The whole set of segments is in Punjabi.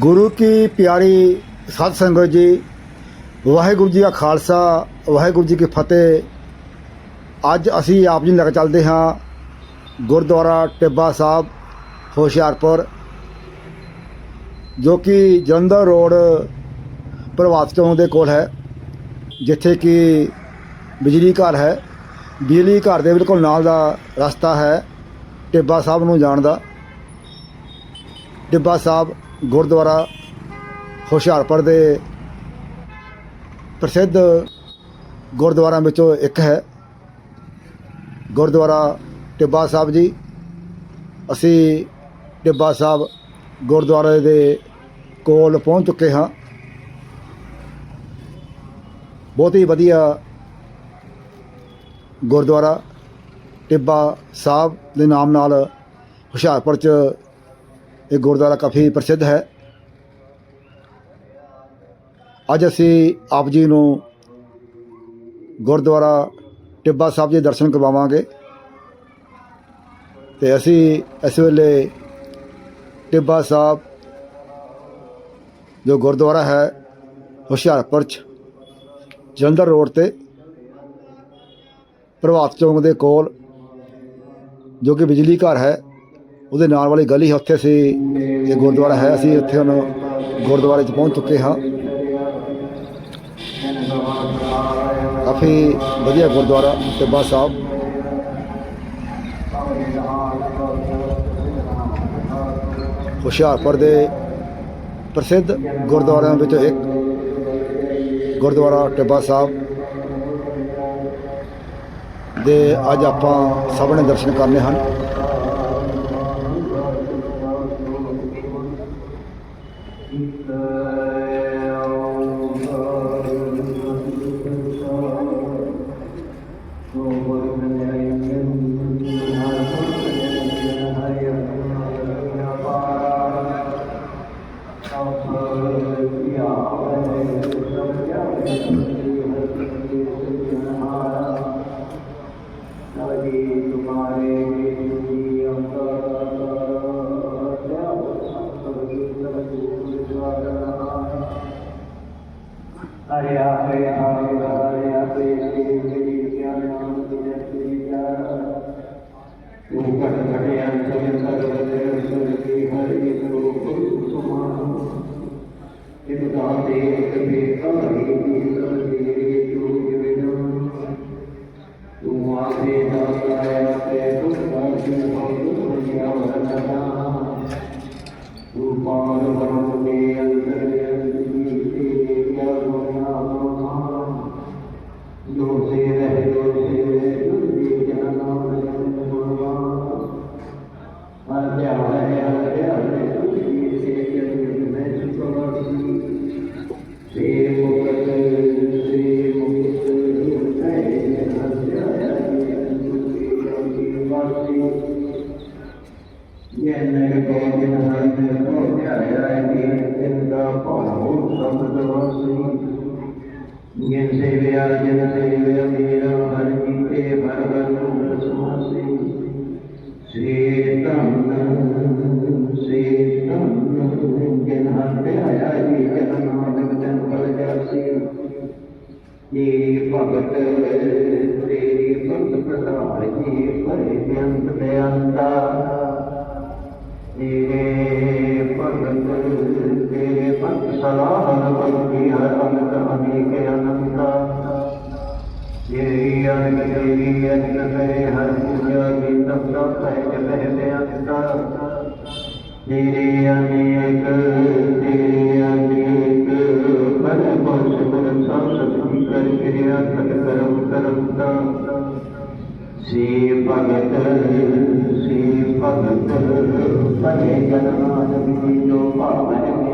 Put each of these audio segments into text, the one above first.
ਗੁਰੂ ਕੀ ਪਿਆਰੀ ਸਾਧ ਸੰਗਤ ਜੀ, ਵਾਹਿਗੁਰੂ ਜੀ ਕਾ ਖਾਲਸਾ, ਵਾਹਿਗੁਰੂ ਜੀ ਕੀ ਫਤਿਹ। ਅੱਜ ਅਸੀਂ ਆਪ ਜੀ ਨੂੰ ਲੈ ਕੇ ਚੱਲਦੇ ਹਾਂ ਗੁਰਦੁਆਰਾ ਟਿੱਬਾ ਸਾਹਿਬ, ਹੁਸ਼ਿਆਰਪੁਰ, ਜੋ ਕਿ ਜਲੰਧਰ ਰੋਡ ਪ੍ਰਭਾਤ ਚੌਂਕ ਦੇ ਕੋਲ ਹੈ, ਜਿੱਥੇ ਕਿ ਬਿਜਲੀ ਘਰ ਹੈ। ਬਿਜਲੀ ਘਰ ਦੇ ਬਿਲਕੁਲ ਨਾਲ ਦਾ ਰਸਤਾ ਹੈ ਟਿੱਬਾ ਸਾਹਿਬ ਨੂੰ ਜਾਣ ਦਾ। ਟਿੱਬਾ ਸਾਹਿਬ ਗੁਰਦੁਆਰਾ ਹੁਸ਼ਿਆਰਪੁਰ ਦੇ ਪ੍ਰਸਿੱਧ ਗੁਰਦੁਆਰਿਆਂ ਵਿੱਚੋਂ ਇੱਕ ਹੈ। ਗੁਰਦੁਆਰਾ ਟਿੱਬਾ ਸਾਹਿਬ ਜੀ। ਅਸੀਂ ਟਿੱਬਾ ਸਾਹਿਬ ਗੁਰਦੁਆਰੇ ਦੇ ਕੋਲ ਪਹੁੰਚ ਚੁੱਕੇ ਹਾਂ। ਬਹੁਤ ਹੀ ਵਧੀਆ ਗੁਰਦੁਆਰਾ ਟਿੱਬਾ ਸਾਹਿਬ ਦੇ ਨਾਮ ਨਾਲ ਹੁਸ਼ਿਆਰਪੁਰ 'ਚ ਇਹ ਗੁਰਦੁਆਰਾ ਕਾਫੀ ਪ੍ਰਸਿੱਧ ਹੈ। ਅੱਜ ਅਸੀਂ ਆਪ ਜੀ ਨੂੰ ਗੁਰਦੁਆਰਾ ਟਿੱਬਾ ਸਾਹਿਬ ਦੇ ਦਰਸ਼ਨ ਕਰਵਾਵਾਂਗੇ ਤੇ ਅਸੀਂ ਇਸ ਵੇਲੇ ਟਿੱਬਾ ਸਾਹਿਬ ਜੋ ਗੁਰਦੁਆਰਾ ਹੈ, ਹੁਸ਼ਿਆਰਪੁਰ 'ਚ, ਜਲੰਧਰ ਰੋਡ ਤੇ, ਪ੍ਰਭਾਤ ਚੌਂਕ ਦੇ ਕੋਲ ਜੋ ਕਿ ਬਿਜਲੀ ਘਰ ਹੈ। ਉਹਦੇ ਨਾਲ ਵਾਲੀ ਗਲੀ ਹੈ, ਉੱਥੇ ਅਸੀਂ ਇਹ ਗੁਰਦੁਆਰਾ ਹੈ, ਅਸੀਂ ਉੱਥੇ ਹੁਣ ਗੁਰਦੁਆਰੇ 'ਚ ਪਹੁੰਚ ਚੁੱਕੇ ਹਾਂ। ਕਾਫੀ ਵਧੀਆ ਗੁਰਦੁਆਰਾ ਟਿੱਬਾ ਸਾਹਿਬ। ਹੁਸ਼ਿਆਰਪੁਰ ਦੇ ਪ੍ਰਸਿੱਧ ਗੁਰਦੁਆਰਿਆਂ ਵਿੱਚੋਂ ਇੱਕ ਗੁਰਦੁਆਰਾ ਟਿੱਬਾ ਸਾਹਿਬ। ਦੇ ਅੱਜ ਆਪਾਂ ਸਭ ਨੇ ਦਰਸ਼ਨ ਕਰਨੇ ਹਨ। ਜਿਨ ਸੇਵਿਆ ਜਿਨ ਸੇਵਿਆ ਮੇਰਾ ਹਰਿ ਕੀਤੇ ਭਗਵਨ ਨੂੰ ਸਮਾਸੀ ਸ੍ਰੀ ਧੰਨ ਸ੍ਰੀ ਧੰਨ ਜਿਨ ਹਰਿ ਧਿਆਇਆ ਹੈ ਜਨ ਨਾਨਕ ਜਨ ਪਲ ਜਾਸੀ। ਇਹ ਭਗਤ, ਤੇਰੀ ਭਗਤ ਪ੍ਰਸਾਦ ਜੀ ਪਰੇ ਬਿਆੰਤ ਬਿਆੰਤਾ ਤੇਰੇ ਭਗਤ ਤੇਰੇ ਭਗਤ ਸਲਾਹਨ ਬੰਦੀ ਹਰ ਅੰਤ ਅਨੇਕ ਅਨੰਤਾ ਤੇਰੀ ਅਨਕ ਤੇਰੀ ਅਨਕ ਕਰੇ, ਹਰ ਪੂਜਾ ਦੀ ਤਪਤਾ ਸਹਿਜ ਲਹਿ ਬਿਆੰਤਾ ਤੇਰੇ ਅਨੇਕ ਤੇਰੇ ਅਨੇਕ ਪਰ ਪੁਰਸ਼ ਗੁਰ ਸੰਸਤੀ ਕਰ ਕਿਰਿਆ ਸਤ ਕਰਮ ਕਰਮਤਾ ਸੀ ਭਗਤ ਸੀ ਭਗਤ ਪਰੇ ਜਨਮਾਨ ਵਿਧੀ ਜੋ ਭਾਵਨ ਮੇਰੇ ਹਰ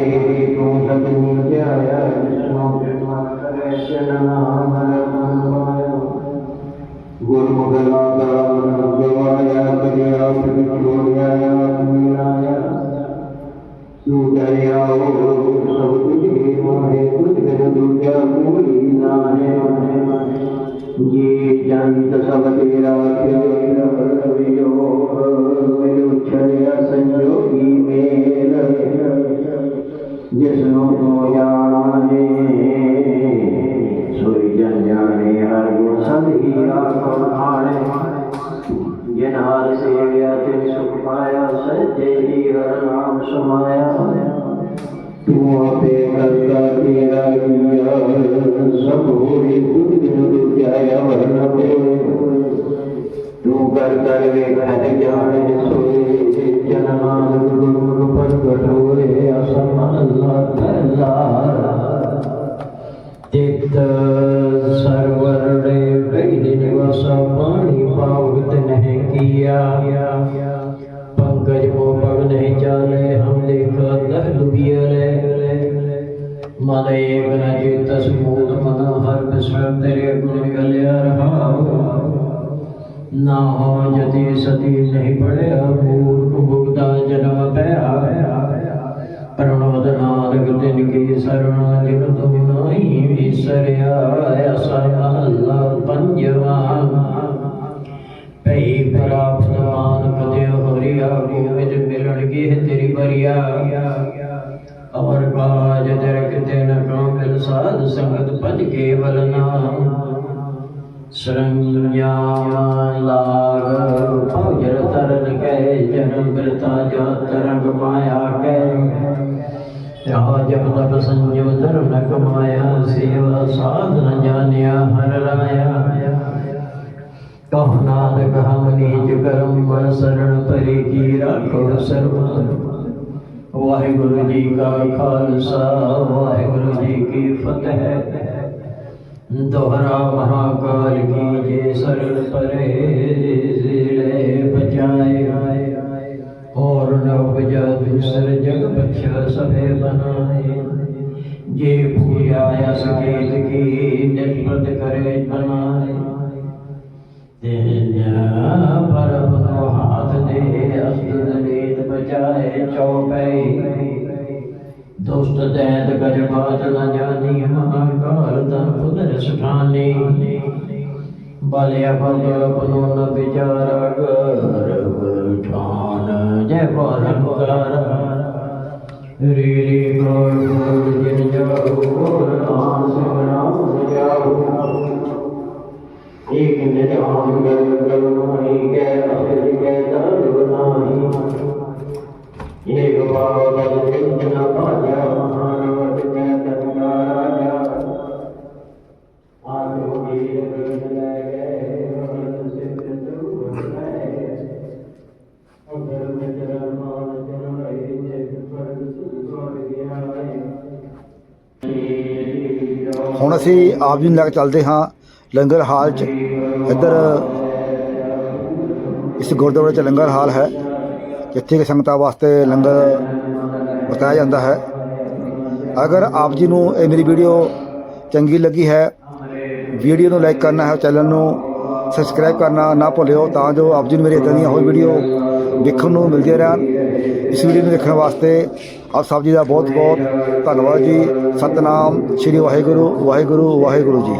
ਤੇਰੀ ਤੂੰ ਸਤਿ ਧਿਆਇਆ ਵਿਸ਼ਨੂੰ ਕਿਰਪਾ ਕਰੇ ਚਰਨ ਨਾਮ ਰਤਨ ਗੁਰਮੁਖ ਲਾਗਾ ਗਵਾਇਆ ਕਰਿਆ ਪ੍ਰਤਿਜੋੜਿਆ ਮੀਰਾਇਆ ਤੂੰ ਦਰਿਆਓ ਸਭ ਤੁਝੇ ਮੋਹੇ ਤੁਝ ਬਿਨ ਦੂਜਾ ਕੋਈ ਨਾ ਹੈ ਜੀ ਜੰਤ ਸਭ ਤੇਰਾ ਤੇਰਾ ਵਿਯੋਗ ਵਿਉਛਰਿਆ ਸੰਜੋਗੀ ਮੇਲ ਜਿਸ ਨੂੰ ਤੂੰ ਜਾਣੇ ਸੋਈ ਜਨ ਜਾਣੇ ਹਰ ਗੁਣ ਸਦੀ ਆਖਣ ਆਣੇ ਜਿਨ ਹਰ ਸੇਵਿਆ ਤਿਨ ਸੁਖ ਪਾਇਆ ਸੱਚੇ ਹੀ ਹਰ ਨਾਮ ਸਮਾਇਆ ਤੂੰ ਆਪੇ ਕਰਤਾ ਤੇਰਾ ਕੀਆ ਸਭ ਹੋਈ ਤੁਧ ਬਿਨ ਦੁਖਿਆ ਵਰਨ ਹੋਏ ਤੂੰ ਕਰ ਕਰ ਵੇਖਣ ਜਾਣੇ ਸੋਏ ਜਨ ਨਾਨਕ ਗੁਰੂ ਪ੍ਰਗਟ ਹੋਏ ਅਸਮ ਅੱਲਾ ਅੱਲਾ ਤਿਤ ਸਰਵਰ ਰੇ ਵੈਦਿ ਨਿਵਾਸ ਪਾਣੀ ਪਾਵਤ ਨਹਿ ਕੀਆ ਪੰਕਜ ਮੋ ਪਗ ਨਹੀਂ ਚਾਲੇ ਹਮ ਲੇਖ ਦਹ ਦੁਬੀਰੇ ਮਨ ਏਕ ਨ ਚੇਤ ਸਮੂਲ ਮਨ ਹਰ ਬਿਸਰ ਤੇਰੇ ਗੁਣ ਗਲਿਆ ਰਹਾਉ ਨਾ ਹੋ ਜਤੀ ਸਤੀ ਨਹੀਂ ਪੜਿਆ ਮੂਰਖ ਭੁਗਤਾ ਜਨਮ ਪਿਆ ਪ੍ਰਣੋਦ ਨਾਨਕ ਤਿਨ ਕੀ ਸਰਣ ਜਿਨ ਤੁਮ ਨਾਹੀ ਵਿਸਰਿਆ ਐਸਾ ਮਹੱਲਾ ਪੰਜਵਾਂ। ਭਈ ਪ੍ਰਾਪਤ ਮਾਨਕ ਤੇ ਹਰਿਆ, ਗੋਬਿੰਦ ਮਿਲਣ ਕੀ ਤੇਰੀ ਬਰੀਆ ਅਮਰ ਕਾਜ ਦਰ ਕਿਤੇ ਨ ਕਾਮਿਲ ਸਾਧ ਸੰਗਤ ਪਜ ਕੇਵਲ ਨਾਮ। ਸਰੰਜਾ ਲਾਗ ਭਜਰ ਤਰਨ ਕੈ ਜਨਮ ਬਿਰਤਾ ਜਾ ਤਰੰਗ ਮਾਇਆ ਕੈ ਰਾਜ ਤਪ ਸੰਜੋ ਧਰਮ ਨ ਕਮਾਇਆ ਸੇਵਾ ਸਾਧ ਨ ਜਾਣਿਆ ਹਰ ਰਾਇਆ ਕਹ ਨਾਨਕ ਹਮ ਨੀਚ ਕਰਮ ਮਨ ਸਰਣ ਪਰੀ ਕੀ ਰਾਖੋ ਸਰਬ ਵਾਹਿਗੁਰੂ ਜੀ ਕਾ ਖਾਲਸਾ ਵਾਹਿਗੁਰੂ ਜੀ ਕੀ ਫਤਿਹ دوہرا مہاکال کی جے سر پرے بجائے اور نو بجا دوسر جگ بچہ سبے بنائے جے پھولی آیا سکیت کی نسبت کرے بنائے تیجا پر بنو ہاتھ دے اصل نیت بجائے چوپے دوست دید گجبات نہ ਤਨ ਪੁਦਰ ਸੁਠਾਨੀ ਬਲ ਅਬਲ ਬਨੋ ਨ ਵਿਚਾਰ ਗਰ ਠਾਨ ਜੈ ਪਰਮਕਾਰ ਰੀ ਰੀ ਗੋਰ ਗੋਰ ਜਿਨ ਜਾਉ ਗੋਰ ਨਾਮ ਸਿਮਰਾਉ ਜਾਉ ਏਕ ਹੁਣ ਅਸੀਂ ਆਪ ਜੀ ਨੂੰ ਲੈ ਕੇ ਚੱਲਦੇ ਹਾਂ ਲੰਗਰ ਹਾਲ 'ਚ। ਇੱਧਰ ਇਸ ਗੁਰਦੁਆਰੇ 'ਚ ਲੰਗਰ ਹਾਲ ਹੈ। ਜਿੱਥੇ ਕਿ ਸੰਗਤਾਂ ਵਾਸਤੇ ਲੰਗਰ ਵਰਤਾਇਆ ਜਾਂਦਾ ਹੈ। ਅਗਰ ਆਪ ਜੀ ਨੂੰ ਇਹ ਮੇਰੀ ਵੀਡੀਓ ਚੰਗੀ ਲੱਗੀ ਹੈ, ਵੀਡੀਓ ਨੂੰ ਲਾਈਕ ਕਰਨਾ ਹੈ, ਚੈਨਲ ਨੂੰ ਸਬਸਕ੍ਰਾਈਬ ਕਰਨਾ ਨਾ ਭੁੱਲਿਓ, ਤਾਂ ਜੋ ਆਪ ਜੀ ਨੂੰ ਮੇਰੀ ਇਦਾਂ ਦੀਆਂ ਹੋਰ ਵੀਡੀਓ ਦੇਖਣ ਨੂੰ ਮਿਲਦੀਆਂ ਰਹਿਣ। ਇਸ ਵੀਡੀਓ ਨੂੰ ਦੇਖਣ ਵਾਸਤੇ ਆਪ ਸਾਹਿਬ ਜੀ ਦਾ ਬਹੁਤ ਬਹੁਤ ਧੰਨਵਾਦ ਜੀ। ਸਤਨਾਮ ਸ੍ਰੀ ਵਾਹਿਗੁਰੂ ਵਾਹਿਗੁਰੂ ਵਾਹਿਗੁਰੂ ਜੀ।